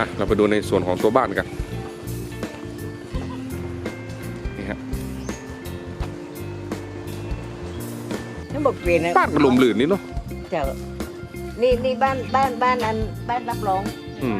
อะเราไปดูในส่วนของตัวบ้านกันนี่ฮะนั่นบอกเปลี่ยนนะบ้านก็ลมลื่นนี่เนาะเจ้านี่นี่บ้านบ้านบ้านอันบ้านรับรอง อืม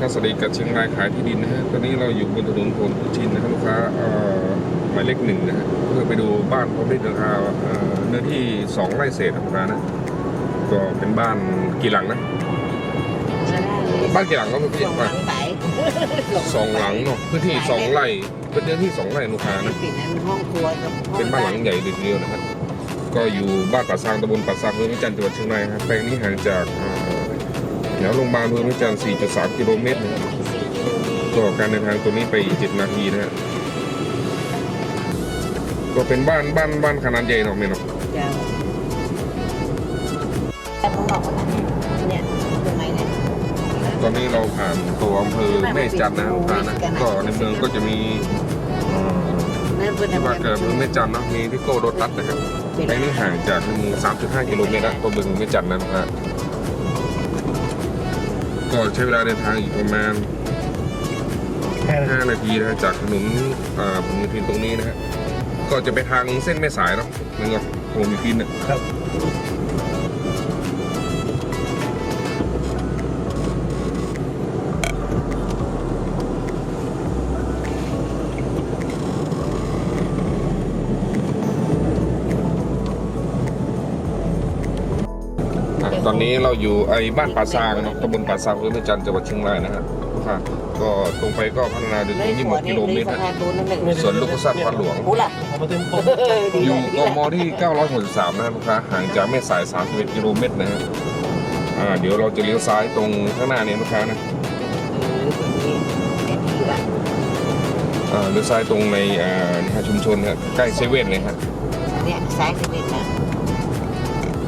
อะสวัสดีครับสวัสดีกับเชียงรายขายที่ดินนะฮะตอนนี้เราอยู่บนถนนพหลโยธินนะครับลูกค้าเอ่อหมายเลขหนึ่งนะฮะเพื่อไปดูบ้านพร้อมที่ราคาเอ่อเนื้อที่สองไร่เศษนะลูกค้านะก็เป็นบ้านกี่หลังนะบ้านกี่หลังก็ไม่พี่สองหลังไปสองหลังเนาะพื้นที่สองไร่เป็นเนื้อที่สองไร่ลูกค้านะปิดนั้นห้องครัวกับห้องเป็นบ้านหลังใหญ่เดียวนะครับก็อยู่บ้านป่าซางตำบลป่าซางอำเภอแม่จันทร์จังหวัดเชียงรายครับแปลงนี้ห่างจากเอ่อ แถวโรงพยาบาลอำเภอแม่จันทร์4.3 กิโลเมตรนะครับก็การเดินทางตัวนี้ไป7นาทีนะฮะก็เป็นบ้านบ้านบ้านขนาดใหญ่เนาะเมเนาะเจ้าแต่ข้างนอกนะเนี่ยตรงไหนเนี่ยตอนนี้เราผ่านตัวอำเภอแม่จันทร์นะลูกค้านะก็ในเมืองก็จะมีเอ่อนั่นเป็นที่ทำว่าานงเกิดอำเภอแม่จันทร์เนาะมีที่โก้รถตัดนะครับเป็นแปลงนี้ห่างจากในเมือง3.5 กิโลเมตรนะตัวเมืองแม่จันทร์นะลู กค้าก็ใช้เวลาเดินทางอีกประมาณ 5 นาทีนะฮะจากถนนอ่าผมมีพินตรงนี้นะฮะก็จะไปทางเส้นแม่สายเนาะนึกว่าผมมีพินเนี่ยครับ อะตอนนี้เราอยู่ไอ้บ้านป่าซางเนาะตำบลป่าซางอำเภอแม่จันทร์จังหวัดเชียงรายนะฮะค่ะ ก็ตรงไปก็พัฒนาถึงตรงนี้หมดกิโลเมตรสะนะพานปูนนั่นหนึ่งส่วนลูกกษัตริย์วัดหลวงกูล่ะเอามาเต็มปกอยู่กมที่ 963 นะฮะลูกค้าห่างจากแม่สาย 31 กิโลเมตรนะฮะอ่าเดี๋ยวเราจะเลี้ยวซ้ายตรงข้างหน้าเนี่ยลูกค้านะเออคนนี้เป็นที่ละอ่าเลี้ยวซ้ายตรงในอ่านี่ฮะชุมชนครับใกล้เซเว่นเลยฮะเนี่ยซ้ายจะเป็นนะ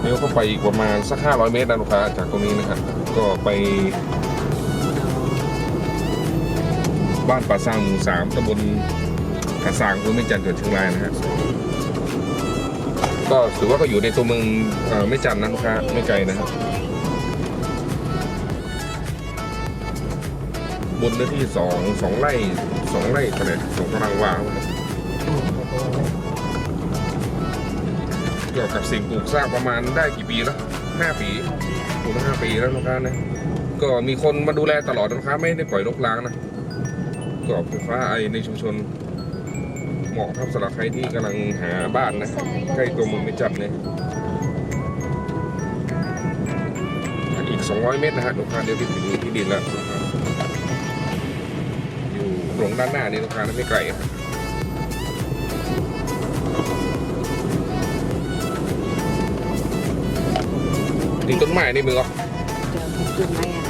เลี้ยวเข้าไปอีกประมาณสัก 500 เมตรนะลูกค้าจากตรงนี้นะครับก็ไป บ้านป่าซางหมู่สามตำบลกระซางอำเภอแม่จันทร์จังหวัดเชียงรายนะฮะก็ถือว่าก็อยู่ในตัวเมืองเอ่อแม่จันทร์นะลูกค้าไม่ไกลนะครับบนเนื้อที่สองสองไร่สองไร่เท่าไหร่สองตารางวา เกี่ยวกับสิ่งปลูกสร้างประมาณได้กี่ปีแล้วห้าปีปลูกมาห้าปีแล้วลูกค้านะก็มีคนมาดูแลตลอดนะลูกค้าไม่ได้ปล่อยรกร้างนะก็ไฟฟ้าไอในชุมชน เหมาะครับสำหรับใครที่กำลังหาบ้านนะใกล้ตัวเมืองไม่จัดเลยอีก 200 เมตรนะฮะลูกค้าเดี๋ยวไปถึงที่ดินแล้วนะอยู่ตรงด้านหน้านี่ลูกค้าไม่ไกลครับ นี่ต้นไม้นี่มึงเหรอเจอทุกจุดไหมอะ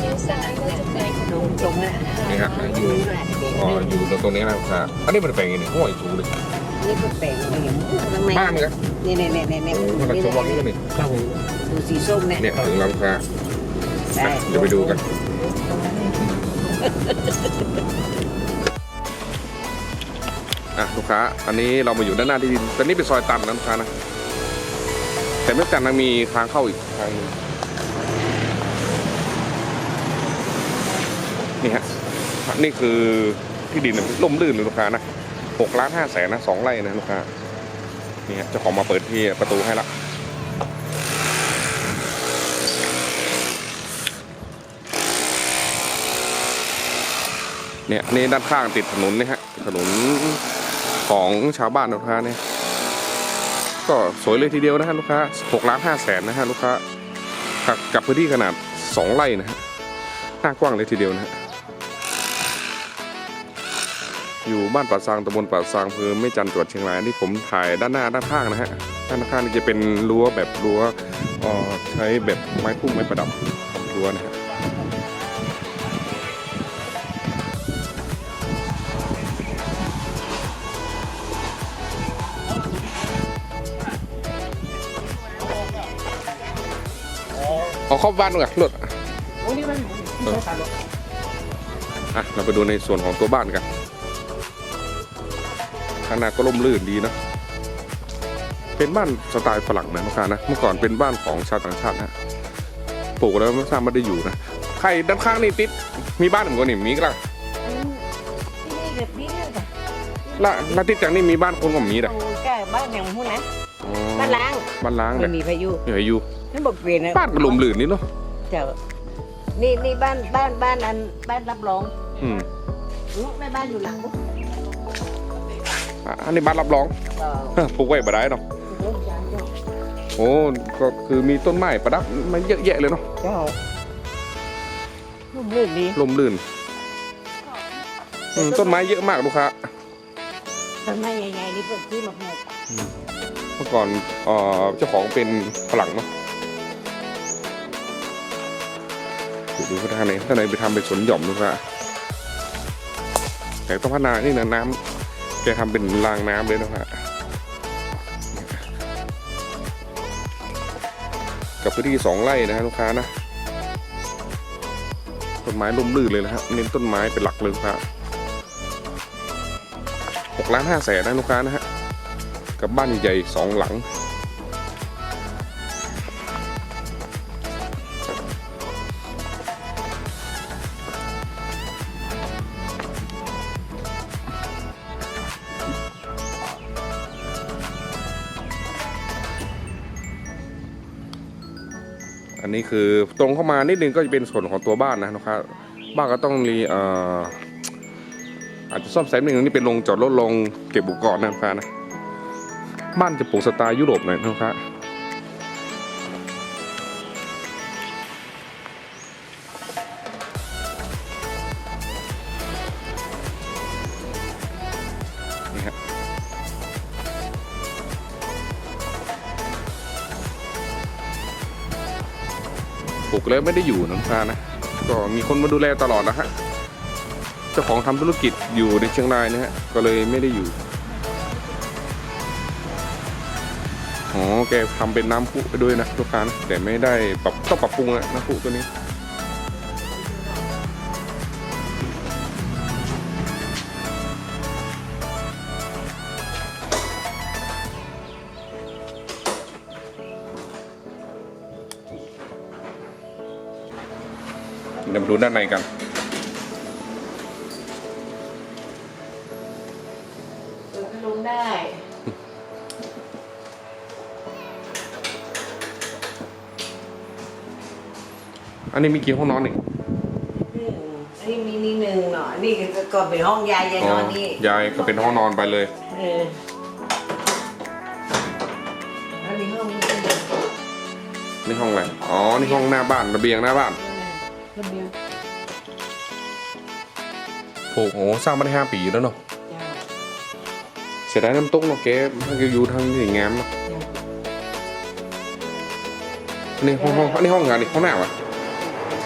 เลี้ยวซ้ายก็จะไปตรงตรงนั้นนี่ฮะอยู่อ๋ออยู่ตรงนี้นะลูกค้าอันนี้มันแปลงยังไงห้วยสูงเลยนี่ก็แปลงอย่างนี้ข้างในบ้านครับนี่นี่นี่นี่นี่โอ้มันจะวังนี่นี่ครับดูสีส้มเนี่ยเนี่ยถึงแล้วลูกค้าได้เดี๋ยวไปดูกันอะลูกค้า อันนี้เรามาอยู่ด้านหน้าที่ดินแต่นี่เป็นซอยตันนะลูกค้านะ แต่ไม่ตันนะมีทางเข้าอีกทางนึงนี่ฮะนี่คือที่ดินล่มลื่นเลยลูกค้านะหกล้านห้าแสนนะสองไร่นะลูกค้านี่ฮะเจ้าของมาเปิดที่ประตูให้ละเนี่ยนี่ด้านข้างติดถนนนี่ฮะถนนของชาวบ้านนะลูกค้าเนี่ย ก็สวยเลยทีเดียวนะฮะลูกค้าหกล้านห้าแสนนะฮะลูกค้ากับพื้นที่ขนาดสองไร่นะฮะหน้ากว้างเลยทีเดียวนะฮะอยู่บ้านป่าซางตำบลป่าซางอำเภอไม่จันทร์จังหวัดเชียงรายนี่ผมถ่ายด้านหน้าด้านข้างนะฮะด้านข้างนี่จะเป็นรั้วแบบรั้วอ่อใช้แบบไม้พุ่มไม้ประดับรั้วนะฮะ เอาเข้าบ้านก่อนรถอะเราไปดูในส่วนของตัวบ้านกันข้างหน้าก็ร่มรื่นดีนะเป็นบ้านสไตล์ฝรั่งนะลูกค้านะเมื่อก่อนเป็นบ้านของชาวต่างชาตินะปลูกแล้วไม่ทราบไม่ได้อยู่นะใครด้านข้างนี่ติดมีบ้านเหมือนกันนี่มีก็ละที่นี่แบบนี้เลยค่ะละละติดจากนี่มีบ้านคนก็มีนะโอ้แก่บ้านอย่างหู้นะอ๋อบ้านล้างบ้านล้างไม่เลยมีพายุเหนื่อยอยู่ นั่นบอกเปลี่ยนนะบ้านก็ลมลื่นนี่เนาะเจ้านี่นี่บ้านบ้านบ้านอันบ้านรับรองอืมลูกแม่บ้านอยู่หลังปุ๊บอะอันนี้บ้านรับรองเออปลูกไว้บ่ได้เนาะโอ้ยยายเจ้าโอ้ก็คือมีต้นไม้ประดับมันเยอะแยะเลยเนาะเจ้าลูกลื่นดีลมลื่นอืมต้นไม้เยอะมากลูกค้าต้นไม้ใหญ่ๆนี่เพิ่งซื้อมาปลูกเมื่อก่อนเอ่อเจ้าของเป็นฝรั่งเนาะ ดูดูข้างในข้างในไปทำเป็นสวนหย่อมลูกค้าแต่ต้องพัฒนานี่นะน้ำแกทำเป็นรางน้ำเลยนะฮะกับพื้นที่สองไร่นะฮะลูกค้านะต้นไม้ร่มรื่นเลยนะฮะเน้นต้นไม้เป็นหลักเลยลูกค้าหกล้านห้าแสนนะลูกค้านะฮะกับบ้านใหญ่สองหลัง คือตรงเข้ามานิดนึงก็จะเป็นส่วนของตัวบ้านนะนะครับบ้านก็ต้องมีเอ่ออาจจะซ่อมแซมนิดนึงนี่เป็นโรงจอดรถโรงเก็บอุปกรณ์นะครับนะบ้านจะปลูกสไตล์ยุโรปหน่อยนะครับ กแล้วไม่ได้อยู่น้ำตานะก็มีคนมาดูแลตลอดนะฮะเจ้าของทำธุรกิจอยู่ในเชียงรายนะฮะก็เลยไม่ได้อยู่อ๋อแกทำเป็นน้ำพุไปด้วยนะลูกค้านะแต่ไม่ได้ปรับต้องปรับปรุงนะน้ำพุตัวนี้ ดี๋ยวมาดูด้านในกัน เปิดพัดลมได้ อันนี้มีกี่ห้องนอนนี่หนึ่งอันนี้มีนี่หนึ่งเนาะนี่ก็เป็นห้องยายยายนอนนี่ยายก็เป็นห้องนอนไปเลย เอออันนี้ห้องนี้เป็นนี่ห้องอะไร อ๋อ นี่ห้องหน้าบ้านระเบียงหน้าบ้าน ระเบียง โอ้โหสร้างมาได้ห้าปีแล้วเนาะเจ้าเสียดายน้ำตกเนาะแกมันก็อยู่ทางที่งามเนาะเจ้าอันนี้ห้องห้องอันนี้ห้องงานนี่ห้องหน้าวะ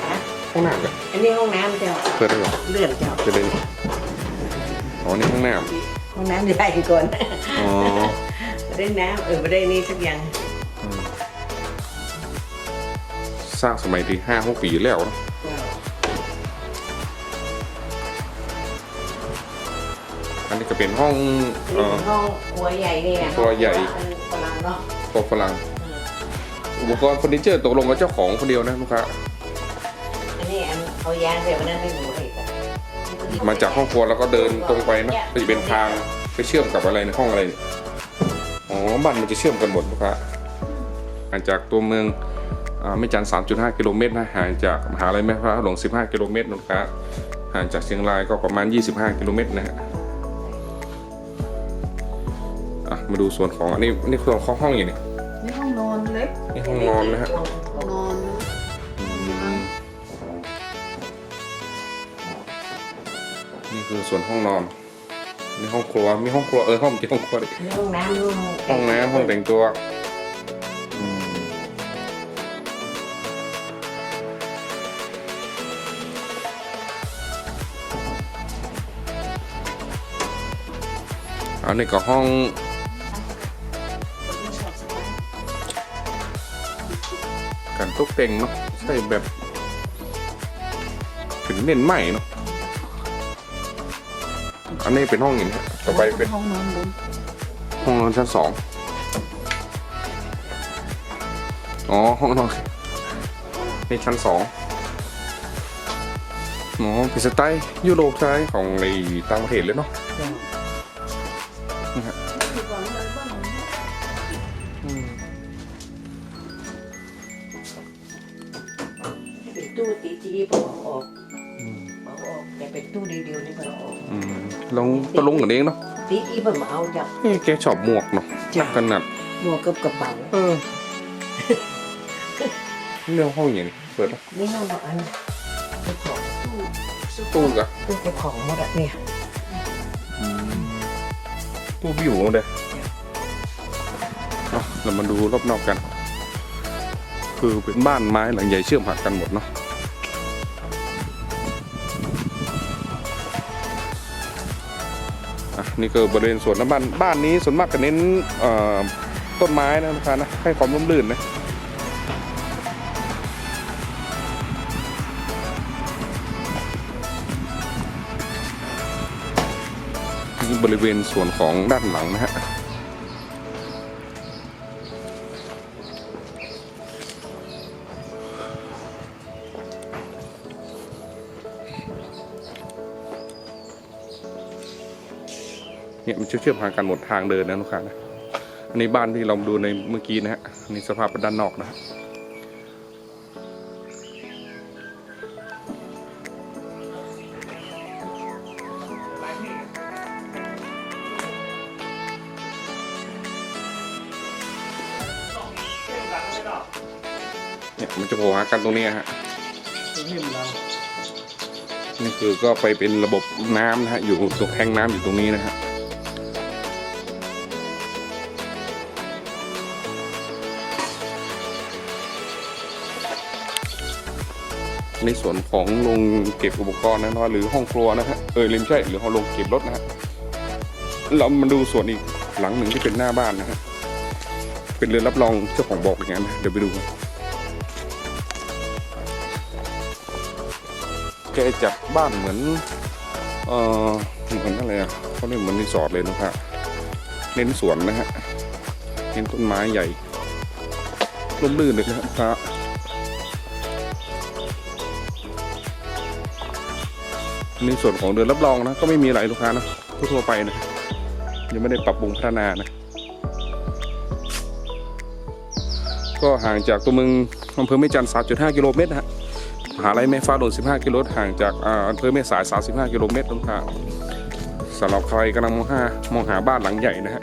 ฮะห้องหน้ากันอันนี้ห้องน้ำเจ้าเปิดได้เหรอเลื่อนเจ้าเปิดได้นี่อ๋อนี่ห้องหน้าห้องน้ำใหญ่ก่อนอ๋อไม่ได้น้ำเออไม่ได้นี่สักอย่างอืมสร้างสมัยที่ห้าหกปีแล้วเนอะ อันนี้ก็เป็นห้องนี่เอ่อเป็นห้องครัวใหญ่นี่นะครัวใหญ่เป็นฝรั่งเนาะโต๊ะฝรั่งอุปกรณ์เฟอร์นิเจอร์ตกลงกับเจ้าของคนเดียวนะลูกค้าอันนี้อันเอายางเสียวันนั้นไม่หมูเลยจ้ะมาจากห้องครัวแล้วก็เดินตรงไปเนอะก็จะเป็นทางไปเชื่อมกับอะไรในห้องอะไรเนี่ยอ๋อบ้านมันจะเชื่อมกันหมดลูกค้าห่างจากตัวเมืองอ่าไม่จัน3.5 กิโลเมตรนะห่างจากมหาลัยแม่ฟ้าหลวง 15 กิโลเมตรลูกค้าห่างจากเชียงรายก็ประมาณ 25 กิโลเมตรนะฮะ มาดูส่วนของอันนี้อันนี่ส่วนของห้องอย่างนี้นี่ห้องนอนเล็กนี่ห้องนอนนะฮะห้องนอนนะอืมคือส่วนห้องนอนนี่ห้องครัวมีห้องครัวเออห้องเกี่ยวห้องครัวดิมีห้องน้ำด้วยห้องน้ำห้องแต่งตัวอืมอันนี้ก็ห้อง ตกแต่งเนาะใช่แบบ ถึงเน้นใหม่เนาะอันนี้เป็นห้องอย่างนี้ต่อไปเป็นห้องนอนบนห้องนอนชั้นสองอ๋อห้องนอนนี่ชั้นสองอ๋อเป็นสไตล์ยุโรปใช่ของในต่างประเทศเลยเนาะนี่ฮะ ตู้ตีจีพอออกเอาออกแต่เป็นตู้เดียวๆนี่พอออกอืมลองตะลุงกันเองเนาะตีอีเพิ่นมาเอาจากนี่แกชอบหมวกเนาะจ้ะขนาดหมวกกับกระเป๋าเออนี่เรื่องห้องอย่างนี้เปิดแล้วนี่น้องบอกอันเจ้าของตู้ตู้กะตู้เจ้าของหมดอะเนี่ยตู้วิวเลยเนาะเรามาดูรอบนอกกัน คือเป็นบ้านไม้หลังใหญ่เชื่อมหักกันหมดเนาะ นี่คือบริเวณสวนน้ำบ้านบ้านนี้ส่วนมากจะเน้นต้นไม้นะทุกท่านนะให้ความร่มรื่นนะบริเวณส่วนของด้านหลังนะฮะ เนี่ยมันเชื่อมๆหากันหมดทางเดินนะทุกท่านะอันนี้บ้านที่เราดูในเมื่อกี้นะฮะอันนี่สภาพด้านนอกนะฮะเนี่ยมันจะโผล่หากันตรงนี้ฮะนี่คือก็ไปเป็นระบบน้ำนะฮะอยู่ตรงแทงน้ำอยู่ตรงนี้นะฮะ ในส่วนของโรงเก็บอุปกรณ์นะหรือห้องครัวนะฮะเออลืมใช่หรือห้องโรงเก็บรถนะฮะเรามาดูส่วนอีกหลังหนึ่งที่เป็นหน้าบ้านนะฮะเป็นเรือนรับรองเจ้าของบอกอย่างนั้นนะเดี๋ยวไปดูกันแกจัดบ้านเหมือนเอ่อเหมือนอะไรอะเขาเรียกเหมือนรีสอร์ทเลยนะครับเน้นสวนนะฮะเน้นต้นไม้ใหญ่ร่มรื่นเลยนะครับ ในส่วนของเดินรับรองนะก็ไม่มีอะไรลูกค้านะทั่วไปนะยังไม่ได้ปรับปรุงพัฒนานะก็ห่างจากตัวเมืองอำเภอแม่จันทร์3.5 กิโลเมตรนะฮะมหาลัยแม่ฟ้าหล่น15 กิโลห่างจากอ่าอำเภอแม่สาย 35 กิโลเมตรลูกค้าสำหรับใครกำลังมองหามองหาบ้านหลังใหญ่นะฮะ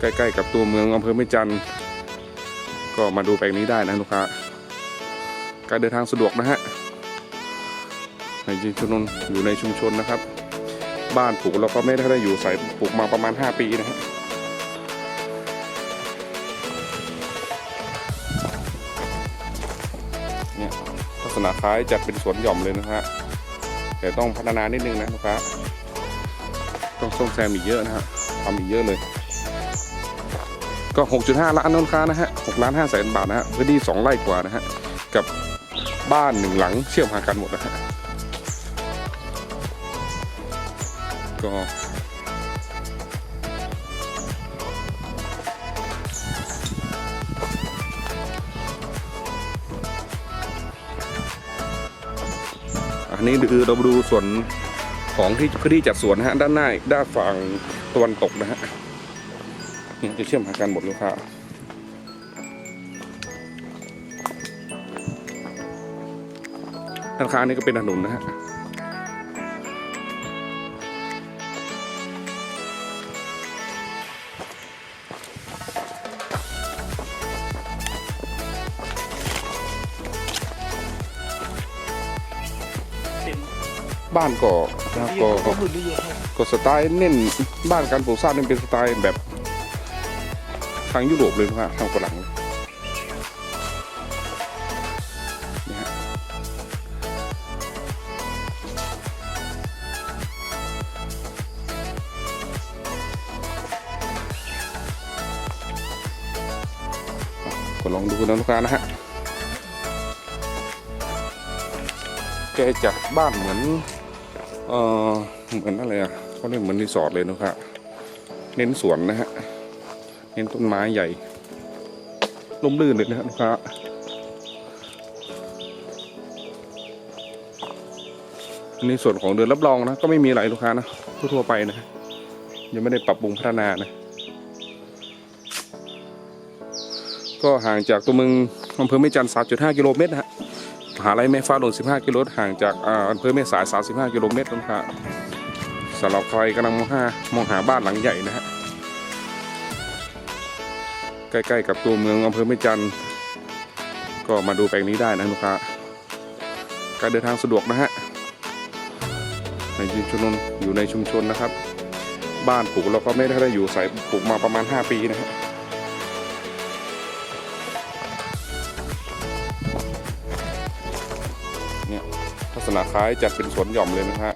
ใกล้ๆกับตัวเมืองอำเภอแม่จันทร์ก็มาดูแปลงนี้ได้นะลูกค้าการเดินทางสะดวกนะฮะ ในชุมชนอยู่ในชุมชนนะครับ บ้านปลูกเราก็ไม่ได้อยู่ใส่ปลูกมาประมาณ 5 ปีนะฮะเนี่ยลักษณะคล้ายจัดเป็นสวนหย่อมเลยนะฮะแต่ต้องพัฒนานิดนึงนะลูกค้าต้องซ่อมแซมอีกเยอะนะฮะทำอีกเยอะเลย ก็ 6.5 ล้านนะลูกค้านะฮะ6ล้าน5แสนบาทนะฮะพื้นที่2ไร่กว่านะฮะกับบ้านหนึ่งหลังเชื่อมหากันหมดนะฮะ ก็อันนี้คือเราดูส่วนของที่พื้นที่จัดสวนนะฮะด้านหน้าด้านฝั่งตะวันตกนะฮะเนี่ยจะเชื่อมหากันหมดลูกค้าด้านข้างนี้ก็เป็นถนนนะฮะ บ้านก็นะครับก็ก็ก็สไตล์เน้นบ้านการปลูกสร้างนี่เป็นสไตล์แบบทางยุโรปเลยนะฮะทางฝรั่งก็ลองดูนะลูกค้านะฮะแกจัดบ้านเหมือน เออเหมือนอะไรอะเขาเรียกเหมือนรีสอร์ทเลยนะครับเน้นสวนนะฮะเน้นต้นไม้ใหญ่ร่มรื่นเลยนะฮะลูกค้าในส่วนของเดือนรับรองนะ ก็ไม่มีอะไรลูกค้านะทั่วไปนะยังไม่ได้ปรับปรุงพัฒนานะ ก็ห่างจากตัวเมืองอำเภอแม่จันทร์3.5 กิโลเมตรนะฮะ มหาลัยแม่ฟ้าหลวง15 กิโลห่างจากอำเภอแม่สาย 35 กิโลเมตรนะครับสำหรับใครกำลังมองหามองหาบ้านหลังใหญ่นะฮะใกล้ๆกับตัวเมืองอำเภอแม่จันก็มาดูแปลงนี้ได้นะลูกค้าการเดินทางสะดวกนะฮะในชุมชนอยู่ในชุมชนนะครับ บ้านปลูกเราก็ไม่ได้อยู่ใส่ปลูกมาประมาณ 5 ปีนะฮะ ษณะคล้ายจัดเป็นสวนหย่อมเลยนะฮะ